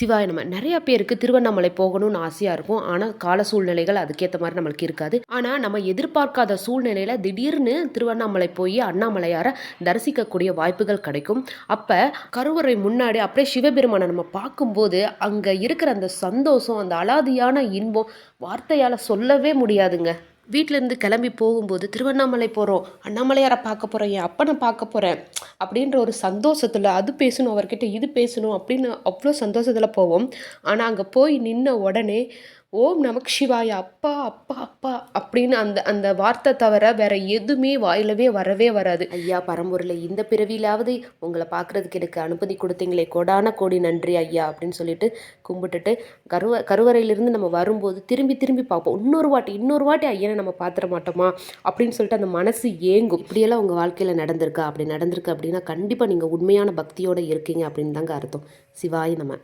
சிவாய நம்ம நிறைய பேருக்கு திருவண்ணாமலை போகணும்னு ஆசையாக இருக்கும். ஆனால் கால சூழ்நிலைகள் அதுக்கேற்ற மாதிரி நம்மளுக்கு இருக்காது. ஆனால் நம்ம எதிர்பார்க்காத சூழ்நிலையில் திடீர்னு திருவண்ணாமலை போய் அண்ணாமலையாரை தரிசிக்கக்கூடிய வாய்ப்புகள் கிடைக்கும். அப்போ கருவறை முன்னாடி அப்படியே சிவபெருமானை நம்ம பார்க்கும்போது அங்கே இருக்கிற அந்த சந்தோஷம் அந்த அலாதியான இன்பம் வார்த்தையால் சொல்லவே முடியாதுங்க. வீட்டிலேருந்து கிளம்பி போகும்போது திருவண்ணாமலை போகிறோம் அண்ணாமலையாரை பார்க்க போகிறேன் என் அப்பனை பார்க்க போகிறேன் அப்படின்ற ஒரு சந்தோஷத்தில் அது பேசணும். அவர்கிட்ட இது பேசணும். அப்படின்னு அவ்வளோ சந்தோஷத்தில் போவோம். ஆனால் அங்கே போய் நின்ன உடனே ஓம் நமக் சிவாய அப்பா அப்பா அப்பா அப்படின்னு அந்த அந்த வார்த்தை தவிர வேற எதுவுமே வாயிலவே வரவே வராது. ஐயா பரம்பூரில் இந்த பிறவியிலாவது உங்களை பார்க்குறதுக்கு எனக்கு அனுமதி கொடுத்தீங்களே கோடான கோடி நன்றி ஐயா அப்படின்னு சொல்லிட்டு கும்பிட்டுட்டு கருவ கருவறையிலிருந்து நம்ம வரும்போது திரும்பி திரும்பி பார்ப்போம். இன்னொரு வாட்டி இன்னொரு வாட்டி ஐயனை நம்ம பார்த்துட மாட்டோமா அப்படின்னு சொல்லிட்டு அந்த மனசு ஏங்கும். இப்படியெல்லாம் உங்கள் வாழ்க்கையில் நடந்திருக்கா? அப்படி நடந்திருக்கு அப்படின்னா கண்டிப்பாக நீங்கள் உண்மையான பக்தியோடு இருக்கீங்க அப்படின்னு தாங்க அர்த்தம். சிவாய் நம்ம